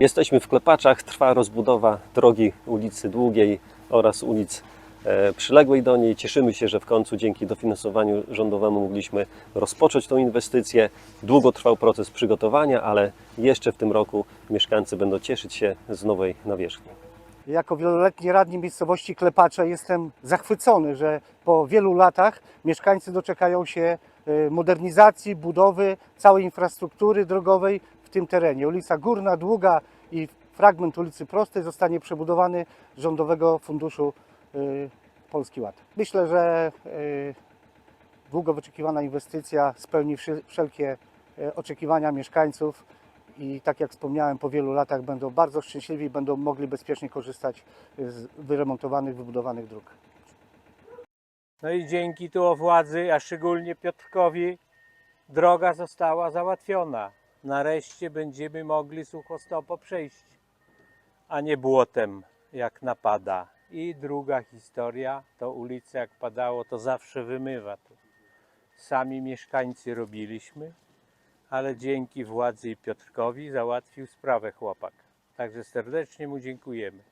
Jesteśmy w Klepaczach, trwa rozbudowa drogi ulicy Długiej oraz ulic e, przyległej do niej. Cieszymy się, że w końcu dzięki dofinansowaniu rządowemu mogliśmy rozpocząć tą inwestycję. Długo trwał proces przygotowania, ale jeszcze w tym roku mieszkańcy będą cieszyć się z nowej nawierzchni. Jako wieloletni radni miejscowości Klepacze jestem zachwycony, że po wielu latach mieszkańcy doczekają się e, modernizacji, budowy całej infrastruktury drogowej tym terenie. Ulica Górna, Długa i fragment ulicy Prostej zostanie przebudowany z Rządowego Funduszu e, Polski Ład. Myślę, że e, długo wyczekiwana inwestycja spełni wszelkie e, oczekiwania mieszkańców i tak jak wspomniałem, po wielu latach będą bardzo szczęśliwi będą mogli bezpiecznie korzystać z wyremontowanych, wybudowanych dróg. No i dzięki tu władzy, a szczególnie Piotrkowi, droga została załatwiona. Nareszcie będziemy mogli suchostopo przejść, a nie błotem, jak napada. I druga historia, to ulica jak padało, to zawsze wymywa. Tu. Sami mieszkańcy robiliśmy, ale dzięki władzy i Piotrkowi załatwił sprawę chłopak. Także serdecznie mu dziękujemy.